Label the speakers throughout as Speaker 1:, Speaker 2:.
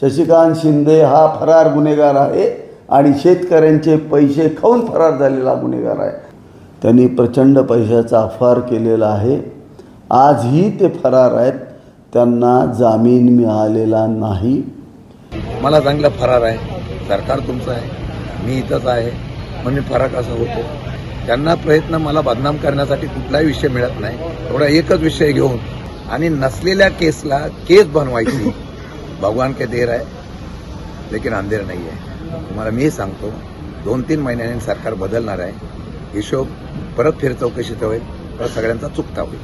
Speaker 1: शशिकांत शिंदे हा फरार गुन्हेगार आहे आणि शेतकऱ्यांचे पैसे खाऊन फरार झालेला गुन्हेगार आहे. त्यांनी प्रचंड पैशाचा अफार केलेला आहे. आजही ते फरार आहेत. त्यांना जामीन मिळालेला नाही.
Speaker 2: मला चांगला फरार आहे. सरकार तुमचं आहे. मी इथंच आहे. म्हणून फरार कसा होतो? त्यांना प्रयत्न मला बदनाम करण्यासाठी कुठलाही विषय मिळत नाही. एवढा एकच विषय घेऊन आणि नसलेल्या केसला केस बनवायची. भगवान के देर आहे लेकिन अंधेर नाही आहे तुम्हाला मी सांगतो दोन तीन महिन्याने सरकार बदलणार आहे. हिशोब परत फेर चौकशीचा होईल परत सगळ्यांचा चुकता होईल.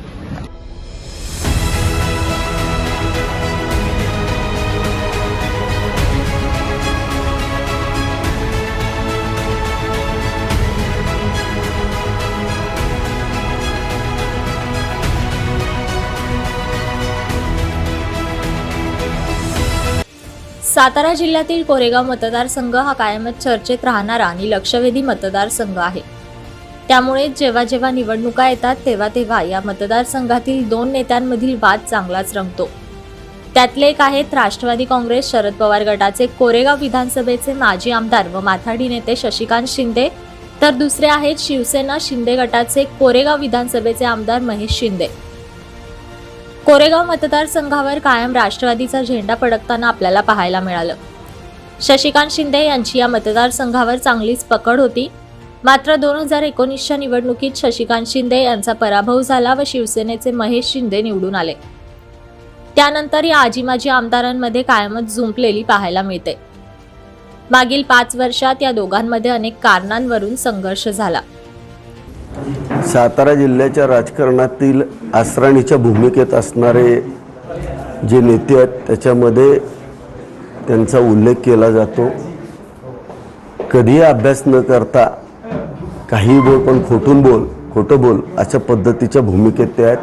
Speaker 3: सातारा जिल्ह्यातील कोरेगाव मतदारसंघ हा कायमच चर्चेत राहणारा आणि लक्षवेधी मतदारसंघ आहे. त्यामुळे जेव्हा जेव्हा निवडणुका येतात तेव्हा तेव्हा या मतदारसंघातील दोन नेत्यांमधील वाद चांगलाच रंगतो. त्यातले एक आहेत राष्ट्रवादी काँग्रेस शरद पवार गटाचे कोरेगाव विधानसभेचे माजी आमदार व माथाडी नेते शशिकांत शिंदे तर दुसरे आहेत शिवसेना शिंदे गटाचे कोरेगाव विधानसभेचे आमदार महेश शिंदे. कोरेगाव मतदारसंघावर कायम राष्ट्रवादीचा झेंडा पडकताना आपल्याला पाहायला मिळालं. शशिकांत शिंदे यांची या मतदारसंघावर चांगलीच पकड होती. मात्र दोन हजार एकोणीसच्या निवडणुकीत शशिकांत शिंदे यांचा पराभव झाला व शिवसेनेचे महेश शिंदे निवडून आले. त्यानंतर या आजीमाजी आमदारांमध्ये कायमच झुंपलेली पाहायला मिळते. मागील पाच वर्षात या दोघांमध्ये अनेक कारणांवरून संघर्ष झाला.
Speaker 1: सातारा जिल्ह्याच्या राजकारणातील आसराणीच्या भूमिकेत असणारे जे नेते आहेत त्याच्यामध्ये त्यांचा उल्लेख केला जातो. कधीही अभ्यास न करता काही बोल पण खोटून बोल खोटं बोल अशा पद्धतीच्या भूमिकेत ते आहेत.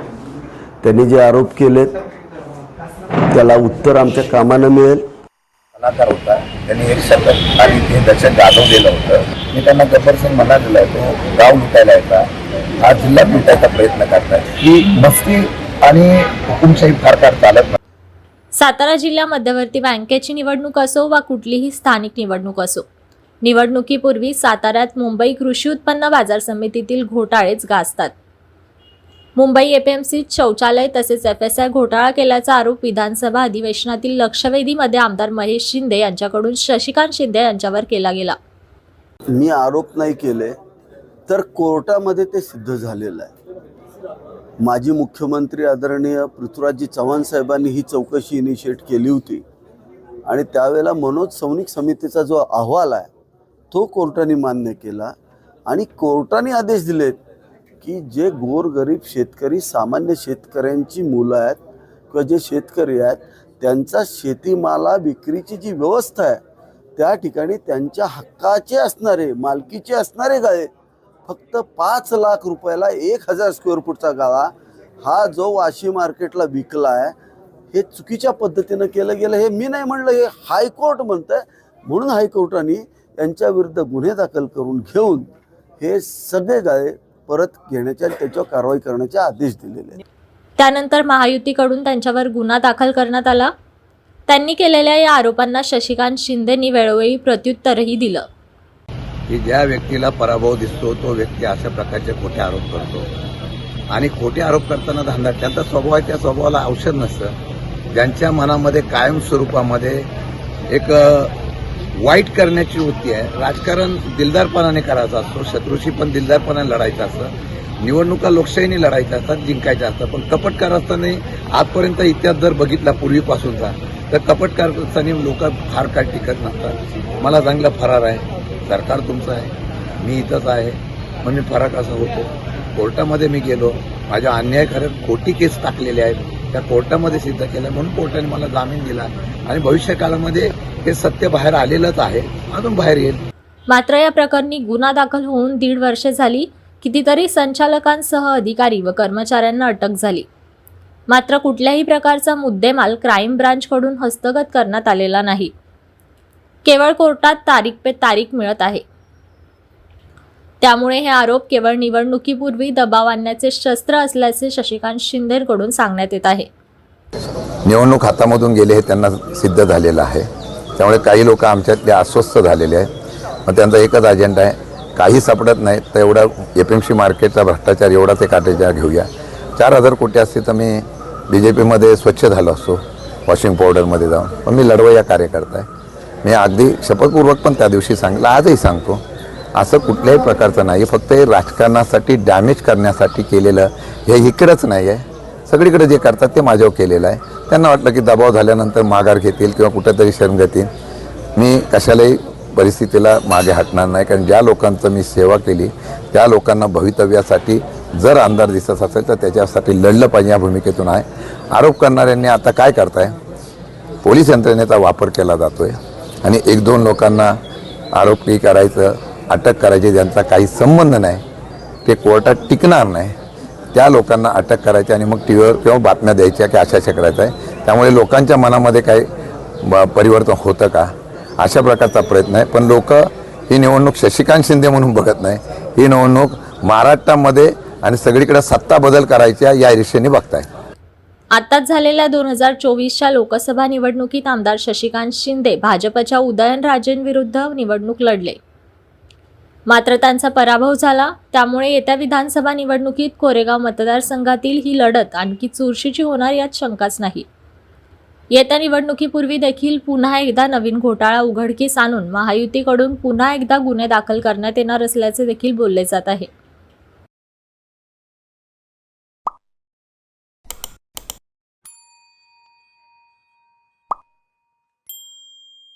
Speaker 1: त्यांनी जे आरोप केलेत त्याला उत्तर आमच्या कामानं मिळेल.
Speaker 2: कलाकार होता. त्यांनी एक शतक आणि ते दशक गाजवलेलं होतं. मी त्यांना गब्बर सिंग म्हणालेला तो गाव लुटायला येता. हा जिल्हा लुटायचा प्रयत्न करताय ही मस्ती आणि हुकुमशाही फार फार चालत नाही.
Speaker 3: सातारा जिल्हा मध्यवर्ती बँकेची निवडणूक असो वा कुठलीही स्थानिक निवडणूक असो. निवडणुकीपूर्वी साताऱ्यात मुंबई कृषी उत्पन्न बाजार समितीतील घोटाळेच गाजतात. मुंबई एपीएमसीत शौचालय तसेच एफ एस आय घोटाळा केल्याचा आरोप विधानसभा अधिवेशनातील लक्षवेधीमध्ये आमदार महेश शिंदे यांच्याकडून शशिकांत शिंदे यांच्यावर केला गेला.
Speaker 1: मी आरोप नाही केले तर कोर्टामध्ये ते सिद्ध झालेलं आहे. माजी मुख्यमंत्री आदरणीय पृथ्वीराजजी चव्हाण साहेबांनी ही चौकशी इनिशिएट केली होती. आणि त्यावेळेला मनोज सौनिक समितीचा जो अहवाल आहे तो कोर्टाने मान्य केला. आणि कोर्टाने आदेश दिलेत की जे गोरगरीब शेतकरी सामान्य शेतकऱ्यांची मुलं आहेत किंवा जे शेतकरी आहेत त्यांचा शेतीमाला विक्रीची जी व्यवस्था आहे त्या ठिकाणी त्यांच्या हक्काचे असणारे मालकीचे असणारे गाळे फक्त पाच लाख रुपयाला एक हजार स्क्वेअर फूटचा गाळा हा जो वाशी मार्केटला विकला आहे हे चुकीच्या पद्धतीनं केलं गेलं हे मी नाही म्हणलं हे हायकोर्ट म्हणतं म्हणून हायकोर्टाने यांच्या विरुद्ध गुन्हे दाखल करून घेऊन हे सगळे गाळे परत घेण्याच्या त्याच्यावर कारवाई करण्याचे आदेश दिलेले आहेत.
Speaker 3: त्यानंतर महायुतीकडून त्यांच्यावर गुन्हा दाखल करण्यात आला. त्यांनी केलेल्या या आरोपांना शशिकांत शिंदेनी वेळोवेळी प्रत्युत्तरही दिलं.
Speaker 2: की ज्या व्यक्तीला पराभव दिसतो तो व्यक्ती अशा प्रकारचे खोटे आरोप करतो. आणि खोटे आरोप करताना धांदा त्यांचा स्वभाव आहे त्या स्वभावाला औषध नसतं. ज्यांच्या मनामध्ये कायम स्वरूपामध्ये एक वाईट करण्याची वृत्ती आहे. राजकारण दिलदारपणाने करायचं असतो शत्रूशी पण दिलदारपणाने लढायचं असतं. निवडणुका लोकशाहीने लढायच्या असतात जिंकायच्या असतात. पण कपट करताना आजपर्यंत इतिहास जर बघितला पूर्वीपासूनचा तर कपट करताना लोक फार काळ टिकत नसतात. मला चांगला फरार आहे. सरकार तुमचं आहे. मी इथंच आहे. म्हणून फरक असा होतो. कोर्टामध्ये मी गेलो. माझ्या अन्याय खरं खोटी केस टाकलेल्या आहेत. त्या कोर्टामध्ये सिद्ध केलं. म्हणून कोर्टाने मला जामीन दिला. आणि भविष्यकाळामध्ये हे सत्य बाहेर आलेलंच आहे. अजून बाहेर येईल.
Speaker 3: मात्र या प्रकरणी गुन्हा दाखल होऊन दीड वर्ष झाली. कितीतरी संचालकांसह अधिकारी व कर्मचाऱ्यांना अटक झाली. मात्र कुठल्याही प्रकारचा मुद्देमाल क्राईम ब्रांचकडून हस्तगत करण्यात आलेला नाही. केवळ कोर्टात तारीख पे तारीख मिळत आहे. त्यामुळे हे आरोप केवळ निवडणुकीपूर्वी दबाव आणण्याचे शस्त्र असल्याचे शशिकांत शिंदेकडून सांगण्यात येत आहे.
Speaker 2: निवडणूक हातामधून गेले हे त्यांना सिद्ध झालेलं आहे. त्यामुळे काही लोक आमच्यातले अस्वस्थ झालेले आहेत. मग त्यांचा एकच अजेंडा आहे काही सापडत नाही तर एवढा एफ एम सी मार्केटचा भ्रष्टाचार एवढा ते काटेचा घेऊया. चार हजार कोटी असते तर मी बी जे पीमध्ये स्वच्छ झालो असतो वॉशिंग पावडरमध्ये जाऊन. पण मी लढवया कार्यकर्ता आहे मी अगदी शपथपूर्वक पण त्या दिवशी सांगितलं आजही सांगतो. असं कुठल्याही प्रकारचं नाही फक्त हे राजकारणासाठी डॅमेज करण्यासाठी केलेलं हे इकडंच नाही आहे सगळीकडे जे करतात ते माझ्यावर केलेलं आहे. त्यांना वाटलं की दबाव झाल्यानंतर माघार घेतील किंवा कुठंतरी शरण घेतील. मी कशालाही परिस्थितीला मागे हटणार नाही. कारण ज्या लोकांचं मी सेवा केली त्या लोकांना भवितव्यासाठी जर आमदार दिसत असेल तर त्याच्यासाठी लढलं पाहिजे या भूमिकेतून आहे. आरोप करणाऱ्यांनी आता काय करताय? पोलीस यंत्रणेचा वापर केला जातो आहे आणि एक दोन लोकांना आरोपी करायचं अटक करायची ज्यांचा काही संबंध नाही ते कोर्टात टिकणार नाही. त्या लोकांना अटक करायची आणि मग टी व्हीवर किंवा बातम्या द्यायच्या की अशा अशा करायचं आहे त्यामुळे लोकांच्या मनामध्ये काही ब- परिवर्तन होतं का? अशा प्रकारचा प्रयत्न आहे. पण लोक ही निवडणूक शशिकांत शिंदे म्हणून बघत नाही. ही निवडणूक महाराष्ट्रामध्ये आणि सगळीकडे सत्ता बदल करायच्या या दिशेने बघताय.
Speaker 3: आताच झालेल्या दोन हजार चोवीसच्या लोकसभा निवडणुकीत आमदार शशिकांत शिंदे भाजपच्या उदयनराजेंविरुद्ध निवडणूक लढले. मात्र त्यांचा पराभव झाला. त्यामुळे येत्या विधानसभा निवडणुकीत कोरेगाव मतदारसंघातील ही लढत आणखी चुरशीची होणार यात शंकाच नाही. येत्या निवडणुकीपूर्वी देखील पुन्हा एकदा नवीन घोटाळा उघडकीस आणून महायुतीकडून पुन्हा एकदा गुन्हे दाखल करण्यात येणार असल्याचे देखील बोलले जात आहे.